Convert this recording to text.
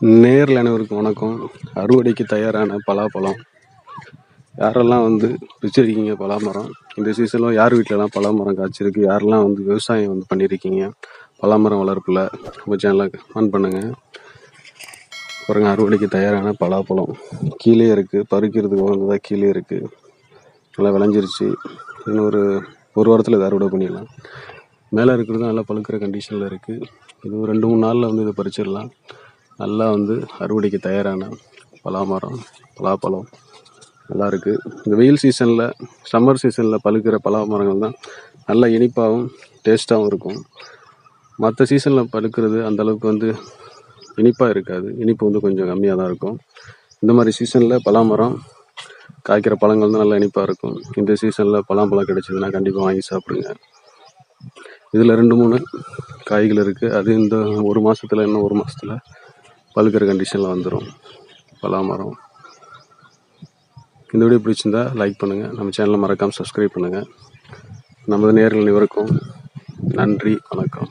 நேரில் அனைவருக்கும் வணக்கம். அறுவடைக்கு தயாரான பலாப்பழம். யாரெல்லாம் வந்து வச்சுருக்கீங்க பலாமரம்? இந்த சீசனில் யார் வீட்டிலலாம் பலாமரம் காய்ச்சிருக்கு? யாரெல்லாம் வந்து விவசாயம் வந்து பண்ணியிருக்கீங்க பலாமரம் வளர்ப்பில் நம்ம சேனலை ஆன் பண்ணுங்கள் பாருங்க அறுவடைக்கு தயாரான பலாப்பழம். கீழே இருக்குது பறிக்கிறதுக்கு வந்ததாக கீழே இருக்குது நல்லா விளைஞ்சிருச்சு. இன்னும் ஒரு ஒரு வாரத்தில் இதை அறுவடை பண்ணிடலாம். மேலே இருக்கிறது நல்லா பழுக்கிற கண்டிஷனில் இருக்குது இது ஒரு ரெண்டு மூணு நாளில் வந்து இதை பறிச்சிடலாம். நல்லா வந்து அறுவடைக்கு தயாரான பலாமரம் பலாப்பழம் நல்லா இருக்குது இந்த வெயில் சீசனில் சம்மர் சீசனில் பழுக்கிற பலா மரங்கள் தான் நல்ல இனிப்பாகவும் டேஸ்ட்டாகவும் இருக்கும். மற்ற சீசனில் பழுக்கிறது அந்தளவுக்கு வந்து இனிப்பாக இருக்காது. இனிப்பு வந்து கொஞ்சம் கம்மியாக தான் இருக்கும். இந்த மாதிரி சீசனில் பலாமரம் காய்க்கிற பழங்கள் தான் நல்லா இனிப்பாக இருக்கும். இந்த சீசனில் பலாம்பழம் கிடைச்சதுன்னா கண்டிப்பாக வாங்கி சாப்பிடுங்க. இதில் ரெண்டு மூணு காய்கள் இருக்குது அது இந்த ஒரு மாதத்தில் இன்னும் ஒரு மாதத்தில் பழுக்கிற கண்டிஷனில் வந்துடும் பலா மரம் இந்த வீடியோ பிடிச்சிருந்தா லைக் பண்ணுங்கள் நம்ம சேனலை மறக்காமல் சப்ஸ்கிரைப் பண்ணுங்கள் நமது நேரில் இவருக்கும் நன்றி வணக்கம்.